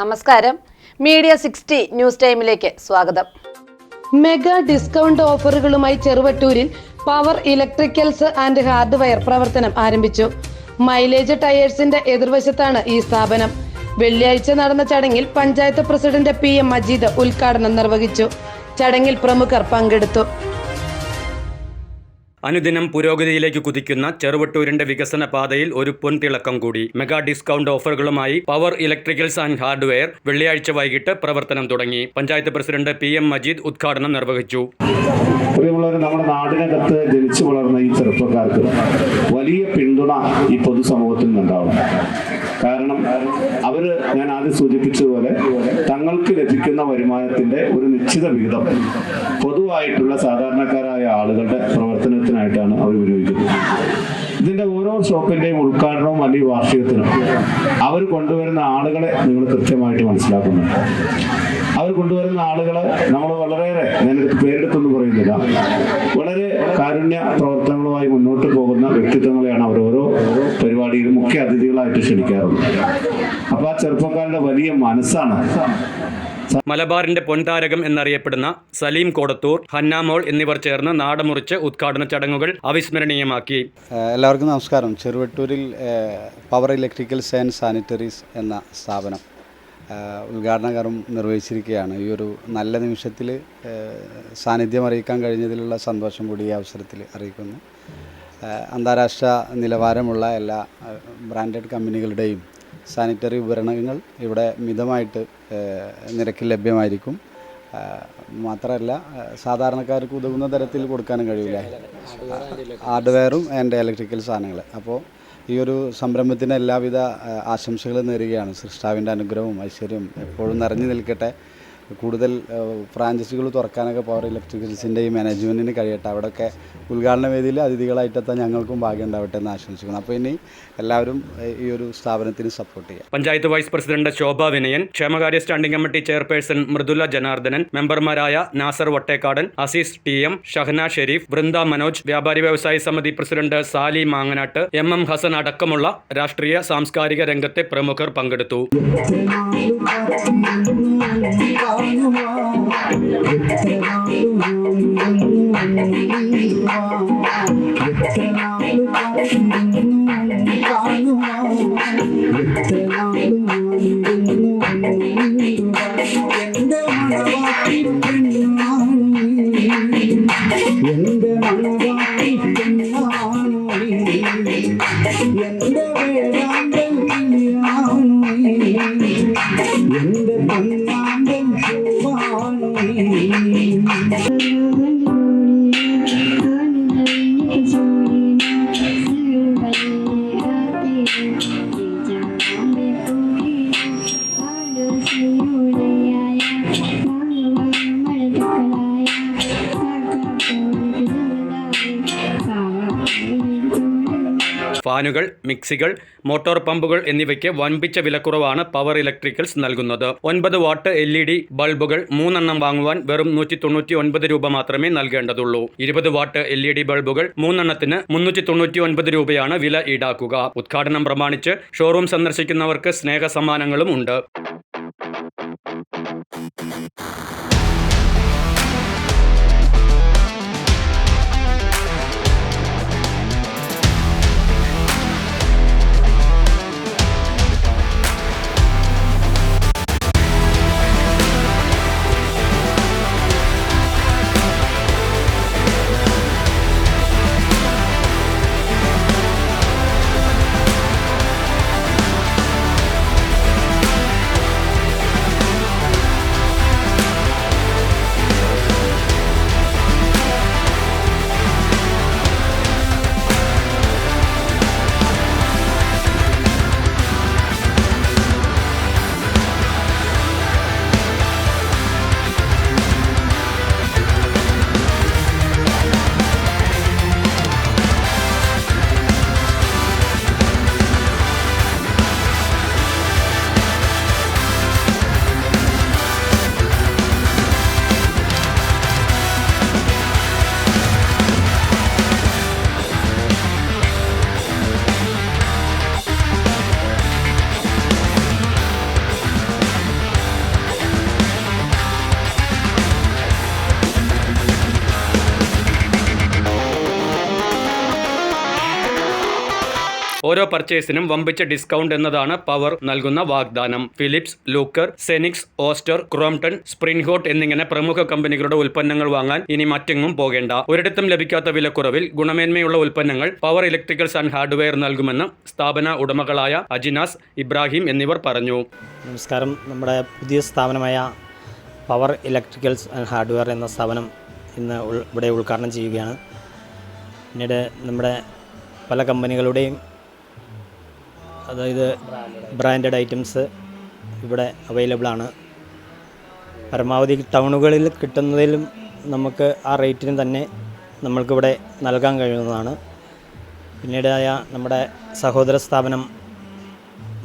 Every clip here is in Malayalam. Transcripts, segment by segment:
നമസ്കാരം. മീഡിയ സിക്സ്റ്റി ന്യൂസ് ടൈമിലേക്ക് സ്വാഗതം. മെഗാ ഡിസ്കൗണ്ട് ഓഫറുകളുമായി ചെറുവട്ടൂരിൽ പവർ ഇലക്ട്രിക്കൽസ് ആൻഡ് ഹാർഡ്വെയർ പ്രവർത്തനം ആരംഭിച്ചു. മൈലേജ് ടയേഴ്സിന്റെ എതിർവശത്താണ് ഈ സ്ഥാപനം. വെള്ളിയാഴ്ച നടന്ന ചടങ്ങിൽ panchayat president P M Majeed ഉദ്ഘാടനം നിർവഹിച്ചു. ചടങ്ങിൽ പ്രമുഖർ പങ്കെടുത്തു. അനുദിനം പുരോഗതിയിലേക്ക് കുതിക്കുന്ന ചെറുവട്ടൂരിന്റെ വികസന പാതയിൽ ഒരു പൊൻതിളക്കം കൂടി. മെഗാ ഡിസ്കൗണ്ട് ഓഫറുകളുമായി പവർ ഇലക്ട്രിക്കൽസ് ആൻഡ് ഹാർഡ്വെയർ വെള്ളിയാഴ്ച വൈകിട്ട് പ്രവർത്തനം തുടങ്ങി. Panchayat president P M Majeed ഉദ്ഘാടനം നിർവഹിച്ചു. നമ്മുടെ നാടിനകത്ത് ജനിച്ചു വളർന്ന ഈ ചെറുപ്പക്കാർക്ക് വലിയ പിന്തുണ ഈ പൊതുസമൂഹത്തിൽ നിന്നുണ്ടാവും. കാരണം അവർ ഞാൻ ആദ്യം സൂചിപ്പിച്ചതുപോലെ തങ്ങൾക്ക് ലഭിക്കുന്ന വരുമാനത്തിന്റെ ഒരു നിശ്ചിത വിഹിതം. പൊതുവായിട്ടുള്ള സാധാരണക്കാരായ ആളുകളുടെ പ്രവർത്തനത്തിനായിട്ടാണ് അവർ ഉപയോഗിക്കുന്നത് ഇതിന്റെ ഓരോ ഷോപ്പിന്റെയും ഉദ്ഘാടനവും അല്ലെങ്കിൽ വാർഷികത്തിനും അവർ കൊണ്ടുവരുന്ന ആളുകളെ നിങ്ങൾ കൃത്യമായിട്ട് മനസ്സിലാക്കുന്നുണ്ട്. അവർ കൊണ്ടുവരുന്ന ആളുകളെ നമ്മൾ വളരെയേറെ ഞാനെടുത്ത് പേരെടുത്തൊന്നും പറയുന്നില്ല. വളരെ കാരുണ്യ പ്രവർത്തനങ്ങളുമായി മുന്നോട്ട് പോകുന്ന വ്യക്തിത്വങ്ങളെയാണ് അവർ ഓരോ പരിപാടിയിലും മുഖ്യ അതിഥികളായിട്ട് ക്ഷണിക്കാറുള്ളത്. അപ്പൊ ആ ചെറുപ്പക്കാരുടെ വലിയ മനസ്സാണ്. മലബാറിന്റെ പൊൻതാരകം എന്നറിയപ്പെടുന്ന സലീം കോടത്തൂർ ഹന്നാമോൾ എന്നിവർ ചേർന്ന് നാടമുറിച്ച് ഉദ്ഘാടന ചടങ്ങുകൾ അവിസ്മരണീയമാക്കി. എല്ലാവർക്കും നമസ്കാരം. ചെറുവട്ടൂരിൽ പവർ ഇലക്ട്രിക്കൽ ആൻഡ് സാനിറ്ററീസ് എന്ന സ്ഥാപനം. ഏഹ് ഉദ്ഘാടന കർമ്മം നിർവഹിച്ചിരിക്കുകയാണ്. ഈ ഒരു നല്ല നിമിഷത്തിൽ സാന്നിധ്യം അറിയിക്കാൻ കഴിഞ്ഞതിലുള്ള സന്തോഷം കൂടി ഈ അവസരത്തിൽ അറിയിക്കുന്നു. അന്താരാഷ്ട്ര നിലവാരമുള്ള എല്ലാ ബ്രാൻഡഡ് കമ്പനികളുടെയും സാനിറ്ററി ഉപകരണങ്ങൾ ഇവിടെ മിതമായിട്ട് നിരക്കിൽ ലഭ്യമായിരിക്കും. മാത്രമല്ല സാധാരണക്കാർക്ക് ഉതകുന്ന തരത്തിൽ കൊടുക്കാനും കഴിയില്ല. ഹാർഡ്വെയറും ആൻഡ് ഇലക്ട്രിക്കൽ സാധനങ്ങൾ. അപ്പോൾ ഈ ഒരു സംരംഭത്തിന് എല്ലാവിധ ആശംസകളും നേരുകയാണ്. സൃഷ്ടാവിന്റെ അനുഗ്രഹവും ഐശ്വര്യവും എപ്പോഴും നിറഞ്ഞു നിൽക്കട്ടെ. കൂടുതൽ ഫ്രാഞ്ചൈസികൾ തുറക്കാനൊക്കെ പവർ ഇലക്ട്രിക്കൽസിന്റെ ഈ മാനേജ്മെന്റിന് കഴിയട്ടെ. അവിടെയൊക്കെ ഉദ്ഘാടന വേദിയിൽ അതിഥികളായിട്ടെത്താൻ ഞങ്ങൾക്കും ഭാഗ്യം ഉണ്ടാവട്ടെ എന്ന് ആശംസിക്കുന്നു. അപ്പോൾ ഇനി എല്ലാവരും ഈ ഒരു സ്ഥാപനത്തിന് സപ്പോർട്ട് ചെയ്യാം. പഞ്ചായത്ത് വൈസ് പ്രസിഡന്റ് ശോഭ വിനയൻ ക്ഷേമകാര്യ standing committee chairperson Mridula Janardhanan മെമ്പർമാരായ നാസർ വട്ടേക്കാടൻ അസീസ് ടി എം ഷഹന ഷെരീഫ് വൃന്ദ മനോജ് വ്യാപാരി വ്യവസായ സമിതി president Sali Manganattu M M Hassan അടക്കമുള്ള രാഷ്ട്രീയ സാംസ്കാരിക രംഗത്തെ പ്രമുഖർ പങ്കെടുത്തു. Yeah. ഫാനുകൾ മിക്സികൾ മോട്ടോർ പമ്പുകൾ എന്നിവയ്ക്ക് വൻപിച്ച വിലക്കുറവാണ് പവർ ഇലക്ട്രിക്കൽസ് നൽകുന്നത്. ഒൻപത് വാട്ട് എൽ ഇ ഡി ബൾബുകൾ മൂന്നെണ്ണം വാങ്ങുവാൻ വെറും നൂറ്റി തൊണ്ണൂറ്റി ഒൻപത് രൂപ മാത്രമേ നൽകേണ്ടതുള്ളൂ. ഇരുപത് വാട്ട് എൽ ഇ ഡി ബൾബുകൾ മൂന്നെണ്ണത്തിന് മുന്നൂറ്റി തൊണ്ണൂറ്റി ഒൻപത് രൂപയാണ് വില ഈടാക്കുക. ഉദ്ഘാടനം പ്രമാണിച്ച് ഷോറൂം സന്ദർശിക്കുന്നവർക്ക് സ്നേഹ സമ്മാനങ്ങളും ഉണ്ട്. ഓരോ പർച്ചേസിനും വമ്പിച്ച ഡിസ്കൗണ്ട് എന്നതാണ് പവർ നൽകുന്ന വാഗ്ദാനം. ഫിലിപ്സ് ലൂക്കർ സെനിക്സ് ഓസ്റ്റർ ക്രോംടൺ സ്പ്രിൻഹോട്ട് എന്നിങ്ങനെ പ്രമുഖ കമ്പനികളുടെ ഉൽപ്പന്നങ്ങൾ വാങ്ങാൻ ഇനി മറ്റെങ്ങും പോകേണ്ട. ഒരിടത്തും ലഭിക്കാത്ത വിലക്കുറവിൽ ഗുണമേന്മയുള്ള ഉൽപ്പന്നങ്ങൾ പവർ ഇലക്ട്രിക്കൽസ് ആൻഡ് ഹാർഡ്വെയർ നൽകുമെന്ന് സ്ഥാപന ഉടമകളായ അജിനാസ് ഇബ്രാഹിം എന്നിവർ പറഞ്ഞു. നമസ്കാരം. നമ്മുടെ പുതിയ സ്ഥാപനമായ പവർ ഇലക്ട്രിക്കൽസ് ആൻഡ് ഹാർഡ്വെയർ എന്ന സ്ഥാപനം ഇന്ന് ഇവിടെ ഉദ്ഘാടനം ചെയ്യുകയാണ്. പിന്നീട് നമ്മുടെ പല കമ്പനികളുടെയും അതായത് ബ്രാൻഡഡ് ഐറ്റംസ് ഇവിടെ അവൈലബിൾ ആണ്. പരമാവധി ടൗണുകളിൽ കിട്ടുന്നതിലും നമുക്ക് ആ റേറ്റിന് തന്നെ നമ്മൾക്കിവിടെ നൽകാൻ കഴിയുന്നതാണ്. പിന്നീടായ നമ്മുടെ സഹോദര സ്ഥാപനം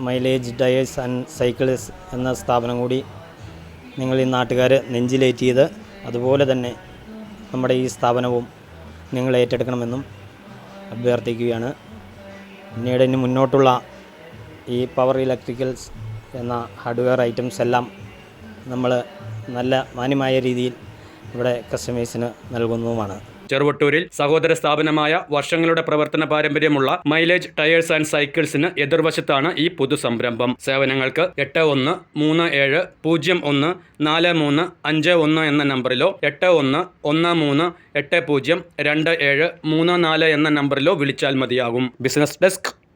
മൈലേജ് ടയേഴ്സ് ആൻഡ് സൈക്കിൾസ് എന്ന സ്ഥാപനം കൂടി നിങ്ങൾ ഈ നാട്ടുകാർ നെഞ്ചിലേറ്റിയത് അതുപോലെ തന്നെ നമ്മുടെ ഈ സ്ഥാപനവും നിങ്ങൾ ഏറ്റെടുക്കണമെന്നും അഭ്യർത്ഥിക്കുകയാണ്. പിന്നീട് ഇനി മുന്നോട്ടുള്ള ഈ പവർ ഇലക്ട്രിക്കൽസ് എന്ന ഹാർഡ്വെയർ ഐറ്റംസ് എല്ലാം നമ്മൾ നല്ല മാന്യമായ രീതിയിൽ ഇവിടെ കസ്റ്റമേഴ്സിന് നൽകുന്നതുമാണ്. ചെറുവട്ടൂരിൽ സഹോദര സ്ഥാപനമായ വർഷങ്ങളുടെ പ്രവർത്തന പാരമ്പര്യമുള്ള മൈലേജ് ടയേഴ്സ് ആൻഡ് സൈക്കിൾസിന് എതിർവശത്താണ് ഈ പുതു സംരംഭം സേവനങ്ങൾക്ക് എട്ട് ഒന്ന് മൂന്ന് ഏഴ് പൂജ്യം ഒന്ന് നാല് മൂന്ന് അഞ്ച് ഒന്ന് എന്ന നമ്പറിലോ എട്ട് ഒന്ന് ഒന്ന് മൂന്ന് എട്ട് പൂജ്യം രണ്ട് ഏഴ് മൂന്ന് നാല് എന്ന നമ്പറിലോ വിളിച്ചാൽ മതിയാകും. Business desk